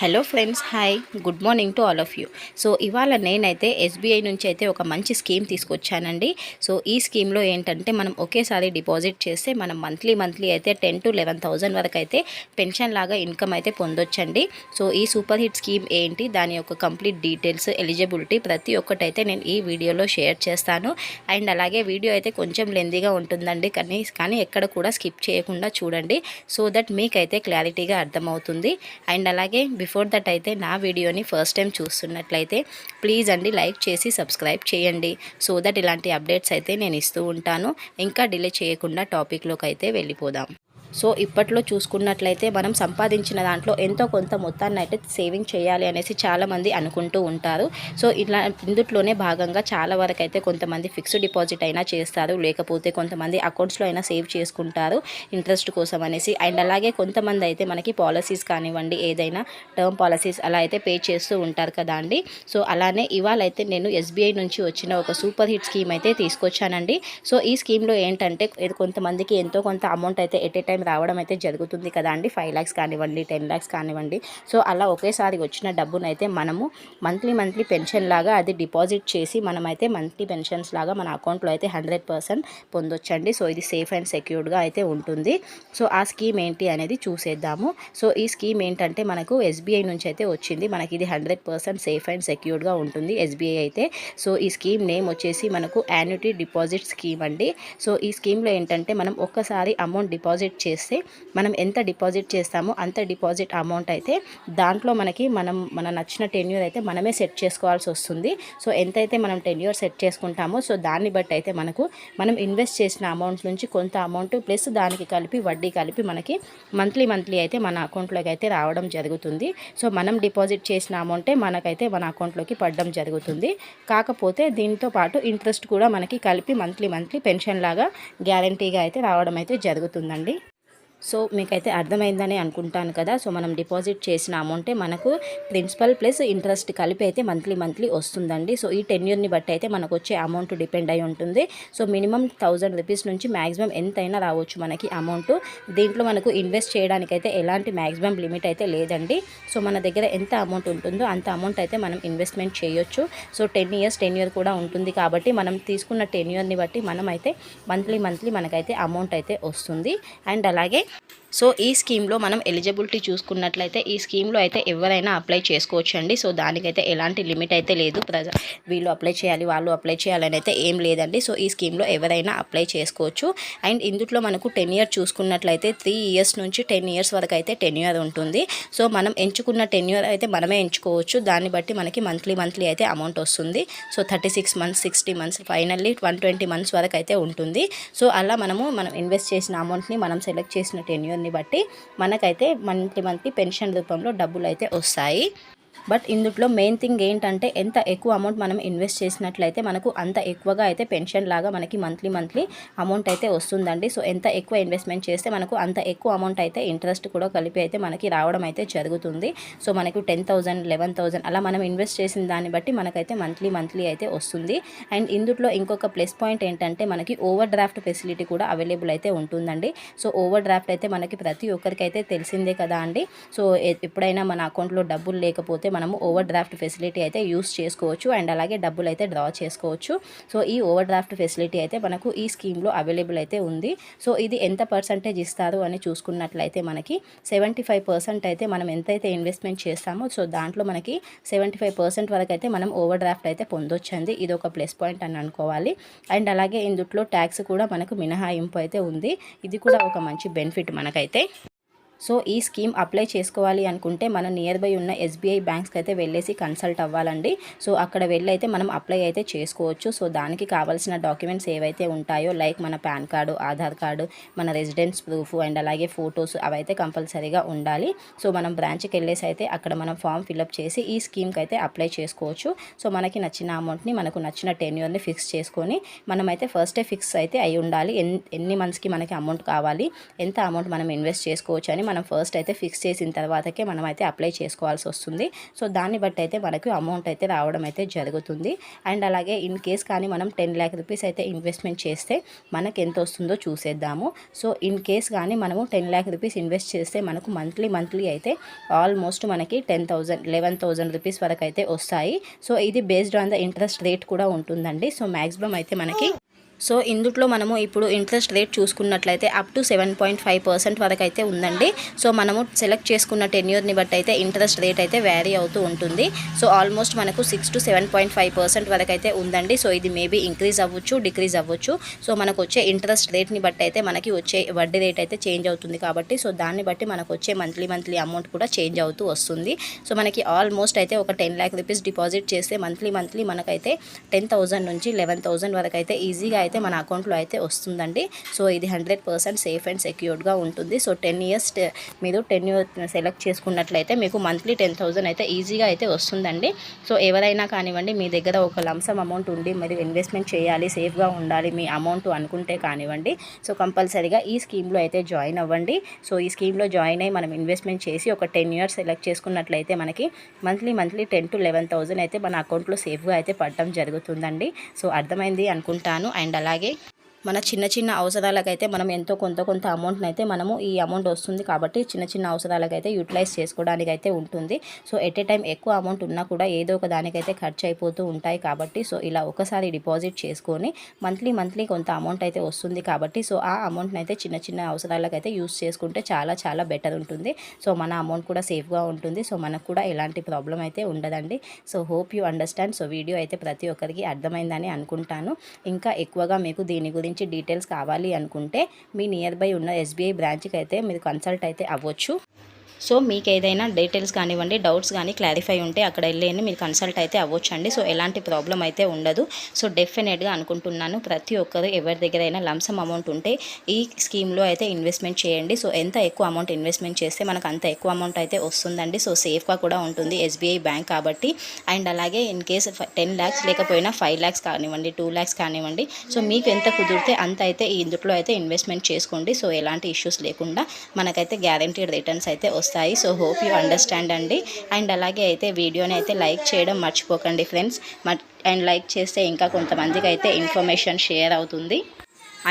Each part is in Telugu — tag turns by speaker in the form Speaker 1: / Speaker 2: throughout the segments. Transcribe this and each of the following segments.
Speaker 1: Hello friends hi. Good morning to all of you. So ఇవాళ నేనైతే ఎస్బీఐ నుంచి అయితే ఒక మంచి స్కీమ్ తీసుకొచ్చానండి. సో ఈ స్కీమ్లో ఏంటంటే మనం ఒకేసారి డిపాజిట్ చేస్తే మనం మంత్లీ మంత్లీ అయితే టెన్ టు లెవెన్ థౌజండ్ వరకు అయితే పెన్షన్ లాగా ఇన్కమ్ అయితే పొందొచ్చండి. సో ఈ సూపర్ హిట్ స్కీమ్ ఏంటి దాని యొక్క కంప్లీట్ డీటెయిల్స్ ఎలిజిబిలిటీ ప్రతి ఒక్కటైతే నేను ఈ వీడియోలో షేర్ చేస్తాను. అండ్ అలాగే వీడియో అయితే కొంచెం లెందీగా ఉంటుందండి కానీ కానీ ఎక్కడ కూడా స్కిప్ చేయకుండా చూడండి. సో దట్ మీకైతే క్లారిటీగా అర్థమవుతుంది. అండ్ అలాగే బిఫోర్ దట్ అయితే నా వీడియోని ఫస్ట్ టైం చూస్తున్నట్లయితే ప్లీజ్ అండి లైక్ చేసి సబ్స్క్రైబ్ చేయండి. సో దట్ ఇలాంటి అప్డేట్స్ అయితే నేను ఇస్తూ ఉంటాను. ఇంకా డిలే చేయకుండా టాపిక్లోకి అయితే వెళ్ళిపోదాం. సో ఇప్పట్లో చూసుకున్నట్లయితే మనం సంపాదించిన దాంట్లో ఎంతో కొంత మొత్తాన్ని అయితే సేవింగ్ చేయాలి అనేసి చాలామంది అనుకుంటూ ఉంటారు. సో ఇలా ఇందుట్లోనే భాగంగా చాలా వరకు అయితే కొంతమంది ఫిక్స్డ్ డిపాజిట్ అయినా చేస్తారు. లేకపోతే కొంతమంది అకౌంట్స్లో అయినా సేవ్ చేసుకుంటారు ఇంట్రెస్ట్ కోసం అనేసి. అండ్ అలాగే కొంతమంది అయితే మనకి పాలసీస్ కానివ్వండి ఏదైనా టర్మ్ పాలసీస్ అలా అయితే పే చేస్తూ ఉంటారు కదా అండి. సో అలానే ఇవాళ అయితే నేను ఎస్బీఐ నుంచి వచ్చిన ఒక సూపర్ హిట్ స్కీమ్ అయితే తీసుకొచ్చానండి. సో ఈ స్కీమ్లో ఏంటంటే కొంతమందికి ఎంతో కొంత అమౌంట్ అయితే ఎట్ ఏ టైం రావడం అయితే జరుగుతుంది కదా అండి. ఫైవ్ ల్యాక్స్ కానివ్వండి టెన్ ల్యాక్స్ కానివ్వండి. సో అలా ఒకేసారి వచ్చిన డబ్బునైతే మనము మంత్లీ మంత్లీ పెన్షన్ లాగా అది డిపాజిట్ చేసి మనమైతే మంత్లీ పెన్షన్స్ లాగా మన అకౌంట్లో అయితే హండ్రెడ్ పర్సెంట్ పొందొచ్చండి. సో ఇది సేఫ్ అండ్ సెక్యూర్డ్గా అయితే ఉంటుంది. సో ఆ స్కీమ్ ఏంటి అనేది చూసేద్దాము. సో ఈ స్కీమ్ ఏంటంటే మనకు ఎస్బీఐ నుంచి అయితే వచ్చింది. మనకి ఇది హండ్రెడ్ పర్సెంట్ సేఫ్ అండ్ సెక్యూర్డ్గా ఉంటుంది ఎస్బీఐ అయితే. సో ఈ స్కీమ్ నేమ్ వచ్చేసి మనకు యాన్యుటీ డిపాజిట్ స్కీమ్ అండి. సో ఈ స్కీమ్లో ఏంటంటే మనం ఒక్కసారి అమౌంట్ డిపాజిట్ చేస్తే మనం ఎంత డిపాజిట్ చేస్తామో అంత డిపాజిట్ అమౌంట్ అయితే దాంట్లో మనకి మనం మన నచ్చిన టెన్యూర్ అయితే మనమే సెట్ చేసుకోవాల్సి వస్తుంది. సో ఎంతైతే మనం టెన్యూర్ సెట్ చేసుకుంటామో సో దాన్ని బట్టి అయితే మనకు మనం ఇన్వెస్ట్ చేసిన అమౌంట్ నుంచి కొంత అమౌంట్ ప్లస్ దానికి కలిపి వడ్డీ కలిపి మనకి మంత్లీ మంత్లీ అయితే మన అకౌంట్లోకి అయితే రావడం జరుగుతుంది. సో మనం డిపాజిట్ చేసిన అమౌంటే మనకైతే మన అకౌంట్లోకి పడడం జరుగుతుంది. కాకపోతే దీంతో పాటు ఇంట్రెస్ట్ కూడా మనకి కలిపి మంత్లీ మంత్లీ పెన్షన్ లాగా గ్యారంటీగా అయితే రావడం అయితే జరుగుతుందండి. సో మీకైతే అర్థమైందని అనుకుంటాను కదా. సో మనం డిపాజిట్ చేసిన అమౌంటే మనకు ప్రిన్సిపల్ ప్లస్ ఇంట్రెస్ట్ కలిపి అయితే మంత్లీ మంత్లీ వస్తుందండి. సో ఈ టెన్యూర్ని బట్టి అయితే మనకు వచ్చే అమౌంట్ డిపెండ్ అయి ఉంటుంది. సో మినిమం థౌజండ్ రూపీస్ నుంచి మ్యాక్సిమం ఎంతైనా రావచ్చు మనకి అమౌంట్. దీంట్లో మనకు ఇన్వెస్ట్ చేయడానికైతే ఎలాంటి మ్యాక్సిమం లిమిట్ అయితే లేదండి. సో మన దగ్గర ఎంత అమౌంట్ ఉంటుందో అంత అమౌంట్ అయితే మనం ఇన్వెస్ట్మెంట్ చేయొచ్చు. So ten years ten year కూడా ఉంటుంది కాబట్టి మనం తీసుకున్న టెన్ ఇయర్ని బట్టి మనం అయితే మంత్లీ మంత్లీ మనకైతే అమౌంట్ అయితే వస్తుంది. అండ్ అలాగే Bye. సో ఈ స్కీమ్లో మనం ఎలిజిబిలిటీ చూసుకున్నట్లయితే ఈ స్కీమ్లో అయితే ఎవరైనా అప్లై చేసుకోవచ్చు అండి సో దానికైతే ఎలాంటి లిమిట్ అయితే లేదు. ప్రజ వీళ్ళు అప్లై చేయాలి వాళ్ళు అప్లై చేయాలని అయితే ఏం లేదండి. సో ఈ స్కీమ్లో ఎవరైనా అప్లై చేసుకోవచ్చు. అండ్ ఇందులో మనకు టెన్ ఇయర్ చూసుకున్నట్లయితే త్రీ ఇయర్స్ నుంచి టెన్ ఇయర్స్ వరకు అయితే టెన్ ఇయర్ ఉంటుంది. సో మనం ఎంచుకున్న టెన్ ఇయర్ అయితే మనమే ఎంచుకోవచ్చు. దాన్ని బట్టి మనకి మంత్లీ మంత్లీ అయితే అమౌంట్ వస్తుంది. So thirty six months sixty months finally one twenty months వరకు అయితే ఉంటుంది. సో అలా మనము మనం ఇన్వెస్ట్ చేసిన అమౌంట్ని మనం సెలెక్ట్ చేసిన దాన్ని బట్టి మనకైతే మంత్లీ మంత్లీ పెన్షన్ రూపంలో డబ్బులు అయితే వస్తాయి. బట్ ఇందులో మెయిన్ థింగ్ ఏంటంటే ఎంత ఎక్కువ అమౌంట్ మనం ఇన్వెస్ట్ చేసినట్లయితే మనకు అంత ఎక్కువగా అయితే పెన్షన్ లాగా మనకి మంత్లీ మంత్లీ అమౌంట్ అయితే వస్తుందండి. సో ఎంత ఎక్కువ ఇన్వెస్ట్మెంట్ చేస్తే మనకు అంత ఎక్కువ అమౌంట్ అయితే ఇంట్రెస్ట్ కూడా కలిపి అయితే మనకి రావడం అయితే జరుగుతుంది. సో మనకు టెన్ థౌజండ్ లెవెన్ థౌజండ్ అలా మనం ఇన్వెస్ట్ చేసిన దాన్ని బట్టి మనకైతే మంత్లీ మంత్లీ అయితే వస్తుంది. అండ్ ఇందులో ఇంకొక ప్లస్ పాయింట్ ఏంటంటే మనకి ఓవర్ డ్రాఫ్ట్ ఫెసిలిటీ కూడా అవైలబుల్ అయితే ఉంటుందండి. సో ఓవర్ డ్రాఫ్ట్ అయితే మనకి ప్రతి ఒక్కరికైతే తెలిసిందే కదా అండి. సో ఎప్పుడైనా మన అకౌంట్లో డబ్బులు లేకపోతే మనము ఓవర్ డ్రాఫ్ట్ ఫెసిలిటీ అయితే యూస్ చేసుకోవచ్చు అండ్ అలాగే డబ్బులు అయితే డ్రా చేసుకోవచ్చు. సో ఈ ఓవర్ డ్రాఫ్ట్ ఫెసిలిటీ అయితే మనకు ఈ స్కీమ్లో అవైలబుల్ అయితే ఉంది. సో ఇది ఎంత పర్సంటేజ్ ఇస్తారు అని చూసుకున్నట్లయితే మనకి సెవెంటీ ఫైవ్ పర్సెంట్ అయితే మనం ఎంతైతే ఇన్వెస్ట్మెంట్ చేస్తామో సో దాంట్లో మనకి సెవెంటీ ఫైవ్ పర్సెంట్ వరకు అయితే మనం ఓవర్ డ్రాఫ్ట్ అయితే పొందొచ్చండి. ఇది ఒక ప్లస్ పాయింట్ అని అనుకోవాలి. అండ్ అలాగే ఇందుట్లో ట్యాక్స్ కూడా మనకు మినహాయింపు అయితే ఉంది. ఇది కూడా ఒక మంచి బెనిఫిట్ మనకైతే. సో ఈ స్కీమ్ అప్లై చేసుకోవాలి అనుకుంటే మనం నియర్ బై ఉన్న ఎస్బీఐ బ్యాంక్స్కి అయితే వెళ్ళేసి కన్సల్ట్ అవ్వాలండి. సో అక్కడ వెళ్ళి అయితే మనం అప్లై అయితే చేసుకోవచ్చు. సో దానికి కావాల్సిన డాక్యుమెంట్స్ ఏవైతే ఉంటాయో లైక్ మన పాన్ కార్డు ఆధార్ కార్డు మన రెసిడెన్స్ ప్రూఫ్ అండ్ అలాగే ఫొటోస్ అవైతే కంపల్సరీగా ఉండాలి. సో మనం బ్రాంచ్కి వెళ్ళేసి అయితే అక్కడ మనం ఫామ్ ఫిల్అప్ చేసి ఈ స్కీమ్కి అయితే అప్లై చేసుకోవచ్చు. సో మనకి నచ్చిన అమౌంట్ని మనకు నచ్చిన టెన్యూర్ని ఫిక్స్ చేసుకొని మనమైతే ఫస్టే ఫిక్స్ అయితే అయి ఉండాలి. ఎన్ని ఎన్ని మంత్స్కి మనకి అమౌంట్ కావాలి ఎంత అమౌంట్ మనం ఇన్వెస్ట్ చేసుకోవచ్చు అని మనం ఫస్ట్ అయితే ఫిక్స్ చేసిన తర్వాతకే మనం అయితే అప్లై చేసుకోవాల్సి వస్తుంది. సో దాన్ని బట్టి అయితే మనకు అమౌంట్ అయితే రావడం అయితే జరుగుతుంది. అండ్ అలాగే ఇన్ కేస్ కానీ మనం టెన్ ల్యాక్ రూపీస్ అయితే ఇన్వెస్ట్మెంట్ చేస్తే మనకి ఎంత వస్తుందో చూసేద్దాము. సో ఇన్ కేస్ కానీ మనము టెన్ ల్యాక్ రూపీస్ ఇన్వెస్ట్ చేస్తే మనకు మంత్లీ మంత్లీ అయితే ఆల్మోస్ట్ మనకి ten thousand eleven thousand rupees వరకు అయితే వస్తాయి. సో ఇది based on the interest rate కూడా ఉంటుందండి. సో మ్యాక్సిమం అయితే మనకి సో ఇందుట్లో మనము ఇప్పుడు ఇంట్రెస్ట్ రేట్ చూసుకున్నట్లయితే up to seven point five percent వరకు అయితే ఉందండి. సో మనము సెలెక్ట్ చేసుకున్న టెన్యూర్ని బట్టి అయితే ఇంట్రెస్ట్ రేట్ అయితే వ్యారీ అవుతూ ఉంటుంది. సో ఆల్మోస్ట్ మనకు six to seven point five percent వరకు అయితే ఉందండి. సో ఇది మేబీ ఇంక్రీజ్ అవ్వచ్చు డిక్రీజ్ అవ్వచ్చు. సో మనకు వచ్చే ఇంట్రెస్ట్ రేట్ని బట్టి అయితే మనకి వచ్చే వడ్డీ రేట్ అయితే చేంజ్ అవుతుంది కాబట్టి సో దాన్ని బట్టి మనకు వచ్చే మంత్లీ మంత్లీ అమౌంట్ కూడా చేంజ్ అవుతూ వస్తుంది. సో మనకి ఆల్మోస్ట్ అయితే ఒక టెన్ ల్యాక్ రూపీస్ డిపాజిట్ చేస్తే మంత్లీ మంత్లీ మనకైతే టెన్ థౌజండ్ నుంచి లెవెన్ థౌసండ్ వరకు అయితే ఈజీగా అయితే మన అకౌంట్లో అయితే వస్తుందండి. సో ఇది హండ్రెడ్ పర్సెంట్ సేఫ్ అండ్ సెక్యూర్డ్గా ఉంటుంది. సో టెన్ ఇయర్స్ మీరు టెన్ ఇయర్ సెలెక్ట్ చేసుకున్నట్లయితే మీకు మంత్లీ టెన్ థౌజండ్ అయితే ఈజీగా అయితే వస్తుందండి. సో ఎవరైనా కానివ్వండి మీ దగ్గర ఒక లంసం అమౌంట్ ఉండి మరి ఇన్వెస్ట్మెంట్ చేయాలి సేఫ్గా ఉండాలి మీ అమౌంట్ అనుకుంటే కానివ్వండి సో కంపల్సరీగా ఈ స్కీమ్లో అయితే జాయిన్ అవ్వండి. సో ఈ స్కీమ్లో జాయిన్ అయ్యి మనం ఇన్వెస్ట్మెంట్ చేసి ఒక టెన్ ఇయర్స్ సెలెక్ట్ చేసుకున్నట్లయితే మనకి monthly monthly ten to eleven thousand అయితే మన అకౌంట్లో సేఫ్గా అయితే పడటం జరుగుతుందండి. సో అర్థమైంది అనుకుంటాను. అండ్ అలాగే మన చిన్న చిన్న అవసరాలకైతే మనం ఎంతో కొంత కొంత అమౌంట్ని అయితే మనము ఈ అమౌంట్ వస్తుంది కాబట్టి చిన్న చిన్న అవసరాలకైతే యూటిలైజ్ చేసుకోవడానికి అయితే ఉంటుంది. సో ఎట్ ఏ టైం ఎక్కువ అమౌంట్ ఉన్నా కూడా ఏదో ఒక దానికైతే ఖర్చు అయిపోతూ ఉంటాయి కాబట్టి సో ఇలా ఒకసారి డిపాజిట్ చేసుకొని మంత్లీ మంత్లీ కొంత అమౌంట్ అయితే వస్తుంది కాబట్టి సో ఆ అమౌంట్ని అయితే చిన్న చిన్న అవసరాలకైతే యూస్ చేసుకుంటే చాలా చాలా బెటర్ ఉంటుంది. సో మన అమౌంట్ కూడా సేఫ్గా ఉంటుంది. సో మనకు కూడా ఎలాంటి ప్రాబ్లం అయితే ఉండదండి. So hope you understand. So video అయితే ప్రతి ఒక్కరికి అర్థమైందని అనుకుంటాను. ఇంకా ఎక్కువగా మీకు దీని గురించి డీటెయిల్స్ కావాలి అనుకుంటే మీ నియర్ బై ఉన్న ఎస్బీఐ బ్రాంచ్కి అయితే మీరు కన్సల్ట్ అయితే అవ్వచ్చు. సో మీకు ఏదైనా డీటెయిల్స్ కానివ్వండి డౌట్స్ కానీ క్లారిఫై ఉంటే అక్కడ వెళ్ళి మీరు కన్సల్ట్ అయితే అవ్వచ్చండి. సో ఎలాంటి ప్రాబ్లం అయితే ఉండదు. సో డెఫినెట్గా అనుకుంటున్నాను ప్రతి ఒక్కరు ఎవరి దగ్గర అయినా లంసమ్ అమౌంట్ ఉంటే ఈ స్కీమ్లో అయితే ఇన్వెస్ట్మెంట్ చేయండి. సో ఎంత ఎక్కువ అమౌంట్ ఇన్వెస్ట్మెంట్ చేస్తే మనకు అంత ఎక్కువ అమౌంట్ అయితే వస్తుందండి. సో సేఫ్గా కూడా ఉంటుంది ఎస్బీఐ బ్యాంక్ కాబట్టి. అండ్ అలాగే ఇన్ కేస్ టెన్ ల్యాక్స్ లేకపోయినా ఫైవ్ ల్యాక్స్ కానివ్వండి టూ ల్యాక్స్ కానివ్వండి. సో మీకు ఎంత కుదిరితే అంత అయితే ఇందులో అయితే ఇన్వెస్ట్మెంట్ చేసుకోండి. సో ఎలాంటి ఇష్యూస్ లేకుండా మనకైతే గ్యారంటీడ్ రిటర్న్స్ అయితే వస్తాయి. సో హోప్ యూ అండర్స్టాండ్ అండి. అండ్ అలాగే అయితే వీడియోని అయితే లైక్ చేయడం మర్చిపోకండి ఫ్రెండ్స్. అండ్ లైక్ చేస్తే ఇంకా కొంతమందికి అయితే ఇన్ఫర్మేషన్ షేర్ అవుతుంది.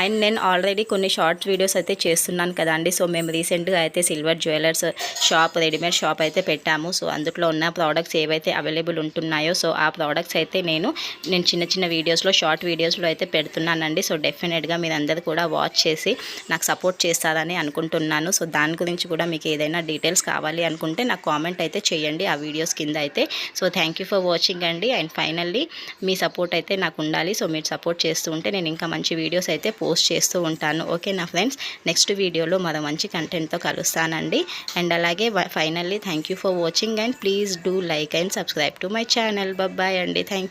Speaker 1: అండ్ నేను ఆల్రెడీ కొన్ని షార్ట్ వీడియోస్ అయితే చేస్తున్నాను కదండి. సో మేము రీసెంట్గా అయితే silver jewellers shop readymade shop అయితే పెట్టాము. సో అందులో ఉన్న ప్రోడక్ట్స్ ఏవైతే అవైలబుల్ ఉంటున్నాయో సో ఆ ప్రోడక్ట్స్ అయితే నేను నేను చిన్న చిన్న వీడియోస్లో షార్ట్ వీడియోస్లో అయితే పెడుతున్నానండి. సో డెఫినెట్గా మీరు అందరు కూడా వాచ్ చేసి నాకు సపోర్ట్ చేస్తారని అనుకుంటున్నాను. సో దాని గురించి కూడా మీకు ఏదైనా డీటెయిల్స్ కావాలి అనుకుంటే నాకు కామెంట్ అయితే చేయండి ఆ వీడియోస్ కింద అయితే. సో థ్యాంక్ ఫర్ వాచింగ్ అండి. అండ్ ఫైనల్లీ మీ సపోర్ట్ అయితే నాకు ఉండాలి. సో మీరు సపోర్ట్ చేస్తూ ఉంటే నేను ఇంకా మంచి వీడియోస్ అయితే పోస్ట్ చేస్తూ ఉంటాను. ఓకే నా ఫ్రెండ్స్ నెక్స్ట్ వీడియోలో మరో మంచి కంటెంట్తో కలుస్తానండి. అండ్ అలాగే finally thank for watching and please do like and subscribe to my channel bye అండి. థ్యాంక్